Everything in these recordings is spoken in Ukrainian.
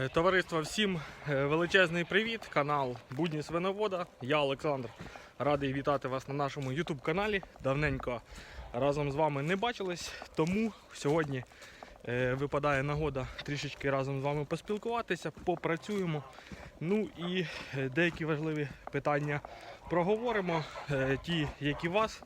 Е, Товариство, всім е, величезний привіт. Канал Будні Свиновода. Я Олександр. Радий вітати вас на нашому YouTube каналі. Давненько разом з вами не бачились, тому сьогодні е, випадає нагода трішечки разом з вами поспілкуватися, попрацюємо. Ну і деякі важливі питання проговоримо. Ті, які вас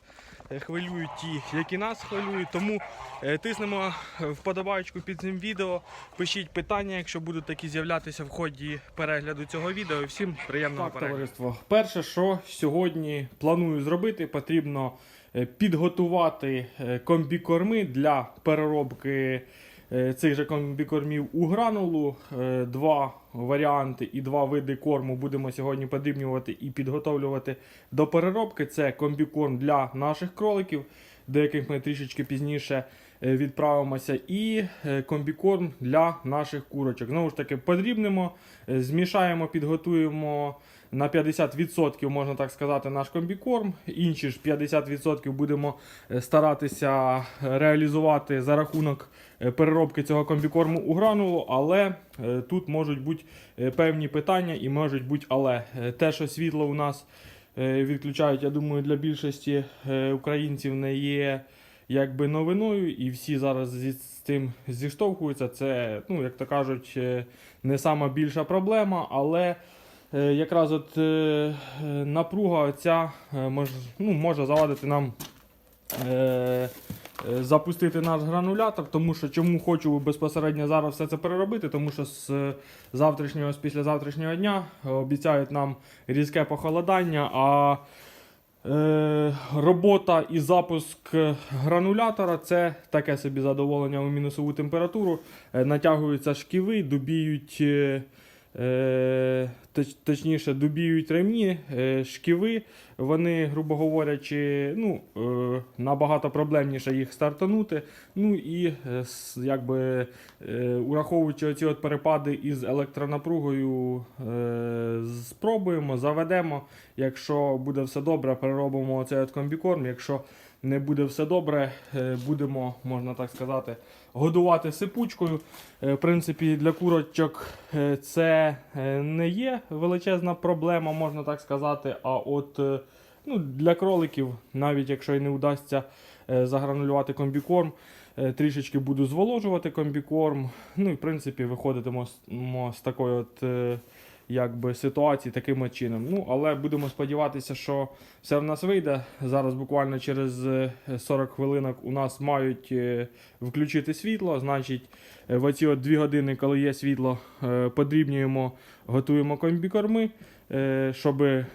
хвилюють, ті, які нас хвилюють. Тому е, тиснемо вподобайку під цим відео. Пишіть питання, якщо будуть такі з'являтися в ході перегляду цього відео. Всім приємного Так, перегляду. товариство. Перше, що сьогодні планую зробити, потрібно е, підготувати е, комбікорми для переробки цих же комбікормів у гранулу. Е, Два варіанти і два види корму будемо сьогодні подрібнювати і підготовлювати до переробки. Це комбікорм для наших кроликів, до яких ми трішечки пізніше е, відправимося, і е, комбікорм для наших курочок. Знову ж таки, подрібнемо, е, змішаємо, підготуємо на 50%, можна так сказати, наш комбікорм. Інші ж 50% будемо е, старатися реалізувати за рахунок е, переробки цього комбікорму у гранулу, але е, тут можуть бути е, певні питання і можуть бути але. Е, Те, що світло у нас е, відключають, я думаю, для більшості е, українців не є якби новиною, і всі зараз зі з цим зіштовхуються. Це, ну, як то кажуть, е, не сама більша проблема, але е, якраз от е, напруга ця е, мож, ну, може завадити нам. Е, е, Запустити наш гранулятор, тому що чому хочу безпосередньо зараз все це переробити, тому що з завтрашнього, з післязавтрашнього дня обіцяють нам різке похолодання, а робота і запуск гранулятора це таке собі задоволення у мінусову температуру. Е, натягуються шківи, дубіють, е, е, точніше, дубіють ремні, е, шківи. Вони, грубо говорячи, ну, е, набагато проблемніше їх стартанути. Ну і е, якби, е, ураховуючи оці от перепади із електронапругою, е, спробуємо, заведемо. Якщо буде все добре, переробимо цей от комбікорм. Якщо не буде все добре, е, будемо, можна так сказати, годувати сипучкою. Е, В принципі, для курочок е, це не є величезна проблема, можна так сказати. А от ну, для кроликів, навіть якщо і не вдасться загранулювати комбікорм, трішечки буду зволожувати комбікорм. Ну і в принципі виходитимо з, мо з такої от. Е, Якби ситуації таким чином. Ну, але будемо сподіватися, що все в нас вийде. Зараз буквально через е, 40 хвилинок у нас мають е, включити світло. Значить, е, в оці от 2 години, коли є світло, е, подрібнюємо, готуємо комбікорми, е, щоб е,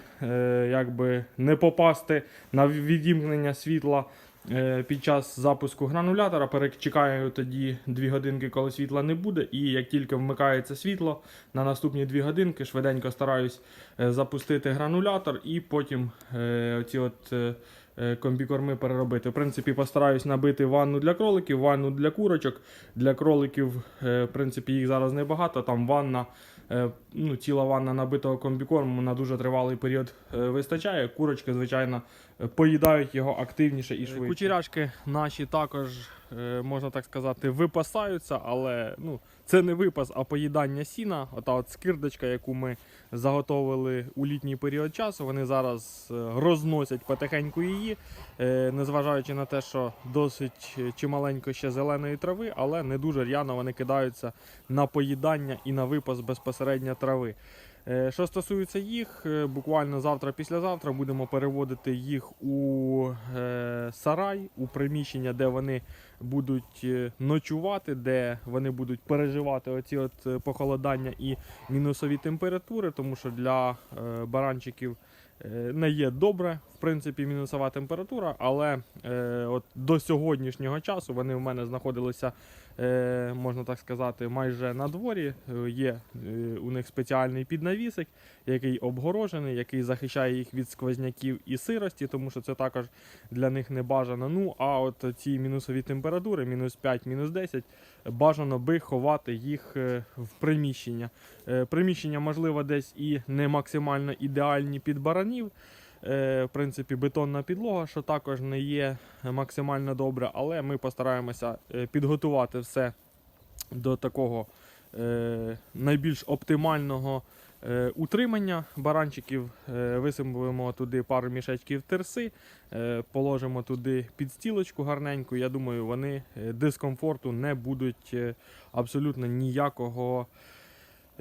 якби не попасти на відімкнення світла. Е, Під час запуску гранулятора перечекаю тоді 2 годинки, коли світла не буде. І як тільки вмикається світло, на наступні 2 годинки швиденько стараюсь е, запустити гранулятор і потім е, оці от комбікорми переробити. В принципі, постараюсь набити ванну для кроликів, ванну для курочок. Для кроликів, в принципі, їх зараз небагато. Там ванна, ну, ціла ванна набитого комбікорму на дуже тривалий період вистачає. Курочки, звичайно, поїдають його активніше і швидше. Кучеряшки наші також, е, можна так сказати, випасаються, але ну, це не випас, а поїдання сіна. Ота от скирдочка, яку ми заготовили у літній період часу, вони зараз е, розносять потихеньку її, е, незважаючи на те, що досить е, чималенько ще зеленої трави, але не дуже р'яно вони кидаються на поїдання і на випас безпосередньо трави. Е, Що стосується їх, е, буквально завтра, післязавтра будемо переводити їх у е, сарай, у приміщення, де вони будуть ночувати, де вони будуть переживати оці от похолодання і мінусові температури, тому що для баранчиків не є добре, в принципі, мінусова температура, але от до сьогоднішнього часу вони в мене знаходилися, можна так сказати, майже на дворі. Е, Є е, у них спеціальний піднавісик, який обгорожений, який захищає їх від сквозняків і сирості, тому що це також для них не бажано. Ну а от ці мінусові температури, мінус 5, мінус 10, бажано би ховати їх е, в приміщення. Е, Приміщення, можливо, десь і не максимально ідеальні під баранів. Е, В принципі, бетонна підлога, що також не є максимально добре, але ми постараємося е, підготувати все до такого е, найбільш оптимального утримання баранчиків. Висипемо туди пару мішечків терси, положимо туди підстілочку гарненьку. Я думаю, вони дискомфорту не будуть абсолютно ніякого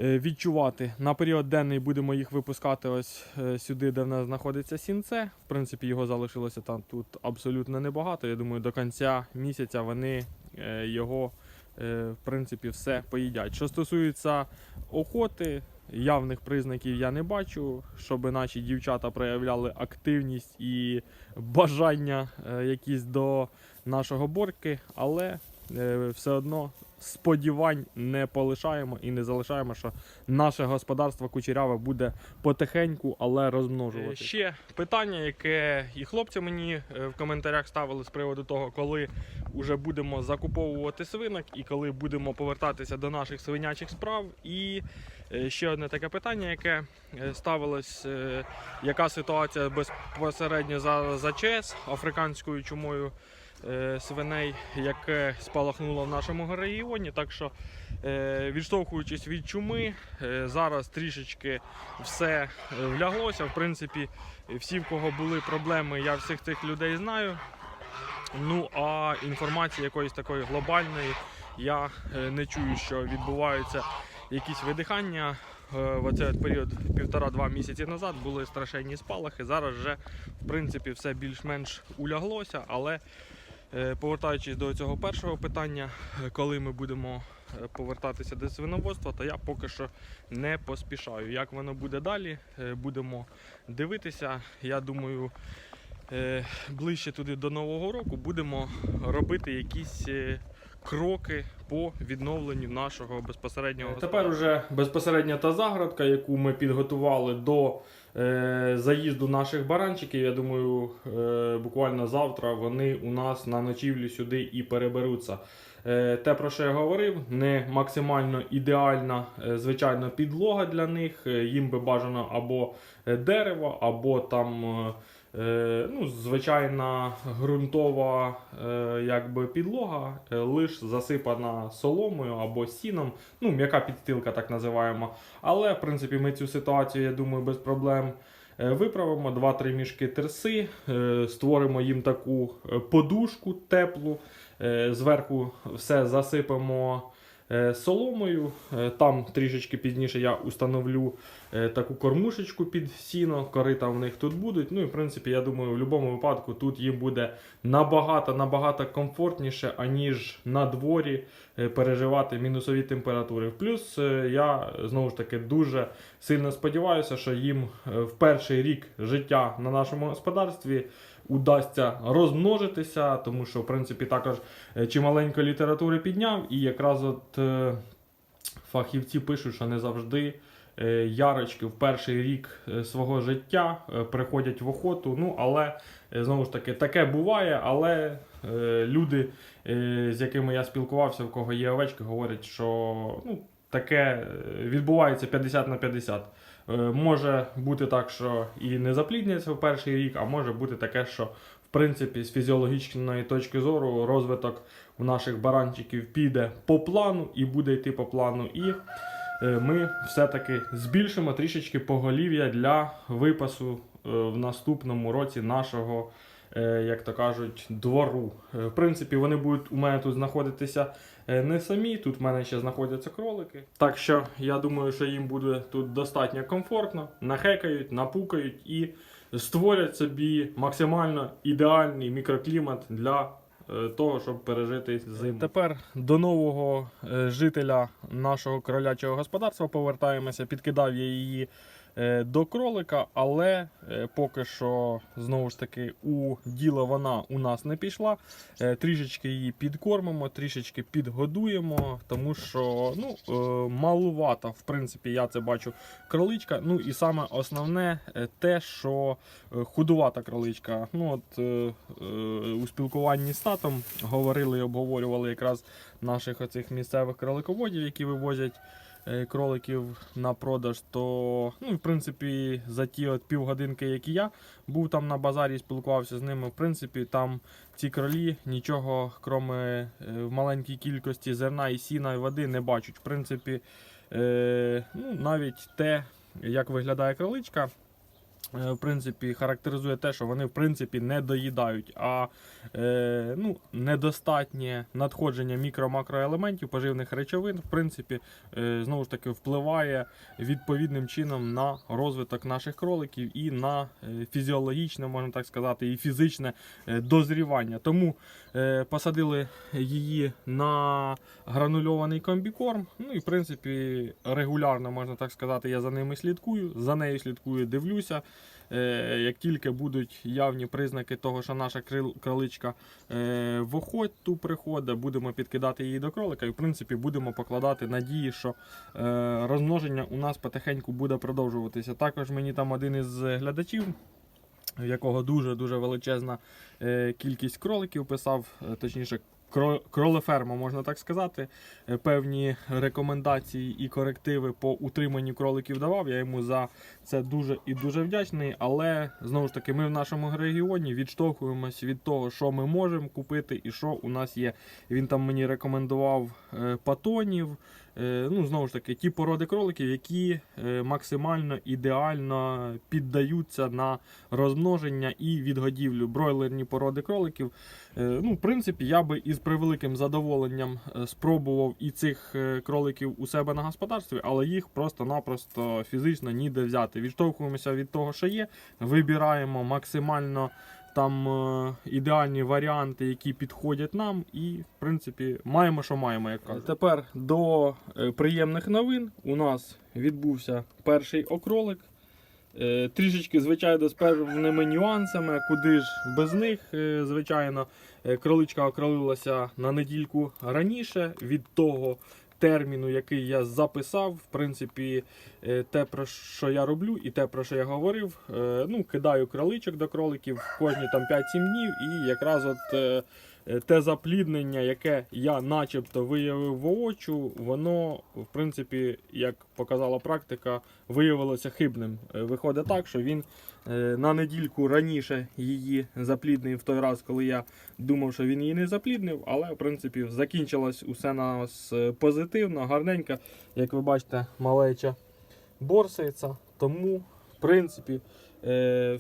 відчувати. На період денний будемо їх випускати ось е, сюди, де в нас знаходиться сінце. В принципі, його залишилося там тут абсолютно небагато. Я думаю, до кінця місяця вони е, його е, в принципі все поїдять. Що стосується охоти, явних признаків я не бачу, щоб наші дівчата проявляли активність і бажання е, якісь до нашого борки, але е, все одно сподівань не полишаємо і не залишаємо, що наше господарство кучеряве буде потихеньку, але розмножувати. Ще питання, яке і хлопці мені е, в коментарях ставили з приводу того, коли вже будемо закуповувати свинок і коли будемо повертатися до наших свинячих справ. І е, ще одне таке питання, яке е, ставилось, е, яка ситуація безпосередньо за, за ЧС африканською чумою е, свиней, яке спалахнуло в нашому регіоні. Так що, е, відштовхуючись від чуми, е, зараз трішечки все е, вляглося. В принципі, всі, в кого були проблеми, я всіх цих людей знаю. Ну а інформації якоїсь такої глобальної я е, не чую, що відбуваються якісь видихання. Е, В оцей от період півтора-два місяці назад були страшенні спалахи. Зараз вже в принципі все більш-менш уляглося. Але е, повертаючись до цього першого питання, е, коли ми будемо е, повертатися до свиноводства, то я поки що не поспішаю. Як воно буде далі, е, будемо дивитися. Я думаю, е, ближче туди до Нового року будемо робити якісь е, кроки по відновленню нашого безпосереднього. Тепер уже безпосередня та загородка, яку ми підготували до е, заїзду наших баранчиків. Я думаю, е, буквально завтра вони у нас на ночівлю сюди і переберуться. Е, Те, про що я говорив, не максимально ідеальна, е, звичайно, підлога для них. Е, Їм би бажано або е, дерево, або там е, е, ну, звичайна ґрунтова е, якби підлога, е, лиш засипана соломою або сіном, ну, м'яка підстилка, так називаємо. Але, в принципі, ми цю ситуацію, я думаю, без проблем. е, Виправимо 2-3 мішки терси, е, створимо їм таку е, подушку теплу, е, зверху все засипемо е, соломою. Е, Там трішечки пізніше я установлю е, таку кормушечку під сіно, корита в них тут будуть. Ну і в принципі, я думаю, в будь-якому випадку тут їм буде набагато набагато комфортніше, аніж на дворі е, переживати мінусові температури. Плюс е, я знову ж таки дуже сильно сподіваюся, що їм е, в перший рік життя на нашому господарстві. Удасться розмножитися, тому що в принципі також е, чималенько літератури підняв, і якраз от е, фахівці пишуть, що не завжди е, ярочки в перший рік е, свого життя е, приходять в охоту. Ну, але е, знову ж таки, таке буває, але е, люди, е, з якими я спілкувався, в кого є овечки, говорять, що ну, таке е, відбувається 50 на 50. Е, Може бути так, що і не заплідняться в перший рік, а може бути таке, що в принципі з фізіологічної точки зору розвиток у наших баранчиків піде по плану і буде йти по плану. І е, ми все-таки збільшимо трішечки поголів'я для випасу е, в наступному році нашого, е, як то кажуть, двору. Е, В принципі, вони будуть у мене тут знаходитися е, не самі. Тут в мене ще знаходяться кролики. Так що я думаю, що їм буде тут достатньо комфортно, нахекають, напукають і створять собі максимально ідеальний мікроклімат для е, того, щоб пережити зиму. Тепер до нового е, жителя нашого кролячого господарства повертаємося. Підкидав я її е, до кролика, але е, поки що знову ж таки у діло вона у нас не пішла. Е, Трішечки її підкормимо, трішечки підгодуємо, тому що ну, е, малувата, в принципі, я це бачу кроличка. Ну і саме основне е, те, що е, худувата кроличка. Ну от е, е, у спілкуванні з татом говорили і обговорювали якраз наших оцих місцевих кролиководів, які вивозять е, кроликів на продаж, то ну, в принципі за ті от півгодинки, які я був там на базарі спілкувався з ними, в принципі, там ці кролі нічого, крім е, в маленькій кількості зерна і сіна і води, не бачать. В принципі, е, ну, навіть те, як виглядає кроличка. Е, В принципі, характеризує те, що вони в принципі не доїдають, а е, ну, недостатнє надходження мікро-макроелементів, поживних речовин, в принципі, е, знову ж таки, впливає відповідним чином на розвиток наших кроликів і на е, фізіологічне, можна так сказати, і фізичне е, дозрівання. Тому е, посадили її на гранульований комбікорм. Ну і в принципі регулярно можна так сказати, я за ними слідкую, за нею слідкую, дивлюся. Е, Як тільки будуть явні признаки того, що наша кроличка е, в охоту приходить, будемо підкидати її до кролика, і в принципі будемо покладати надії, що е, розмноження у нас потихеньку буде продовжуватися. Також мені там один із глядачів, в якого дуже дуже величезна кількість кроликів писав, точніше. Кро- Кролеферма, можна так сказати, е, певні рекомендації і корективи по утриманню кроликів давав. Я йому за це дуже і дуже вдячний. Але знову ж таки, ми в нашому регіоні відштовхуємось від того, що ми можемо купити і що у нас є. Він там мені рекомендував е, патонів. Е, ну, знову ж таки, ті породи кроликів, які е, максимально ідеально піддаються на розмноження і відгодівлю. Бройлерні породи кроликів. Е, ну, в принципі, я би із превеликим задоволенням спробував і цих кроликів у себе на господарстві, але їх просто-напросто фізично ніде взяти. Відштовхуємося від того, що є, вибираємо максимально там е, ідеальні варіанти, які підходять нам, і в принципі маємо, що маємо. Як кажуть. Тепер до е, приємних новин у нас відбувся перший окролик. Е, Трішечки, звичайно, з певними нюансами, куди ж без них, е, звичайно, Е, кроличка окролилася на недільку раніше від того терміну, який я записав. В принципі, е, те, про що я роблю, і те, про що я говорив. Е, Ну, кидаю кроличок до кроликів кожні там 5-7 днів, і якраз от. Е, Те запліднення, яке я начебто виявив воочу, воно, в принципі, як показала практика, виявилося хибним. Е, Виходить так, що він е, на недільку раніше її запліднив в той раз, коли я думав, що він її не запліднив, але в принципі закінчилось усе на нас позитивно, гарненько. Як ви бачите, малеча борсається. Тому, в принципі,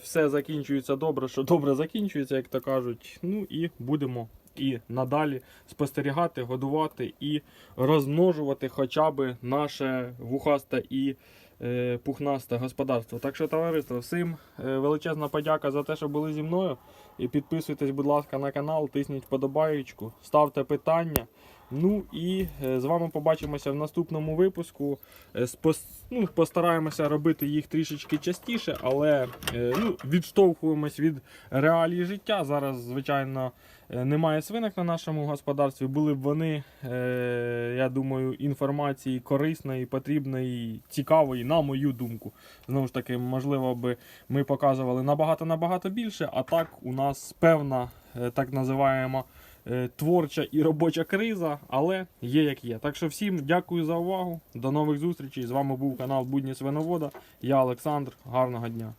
все закінчується добре, що добре закінчується, як то кажуть. Ну і будемо і надалі спостерігати, годувати і розмножувати хоча б наше вухасте і е, пухнасте господарство. Так що, товариство, всім е, величезна подяка за те, що були зі мною. І підписуйтесь, будь ласка, на канал, тисніть вподобаєчку, ставте питання. Ну і е, з вами побачимося в наступному випуску. Е, ну, постараємося робити їх трішечки частіше, але е, ну, відштовхуємось від реалій життя. Зараз, звичайно, немає свинок на нашому господарстві. Були б вони, я думаю, інформації корисної, потрібної, цікавої, на мою думку. Знову ж таки, можливо, би ми показували набагато-набагато більше, а так у нас певна так називаємо творча і робоча криза, але є як є. Так що всім дякую за увагу. До нових зустрічей. З вами був канал Будні Свиновода. Я Олександр. Гарного дня.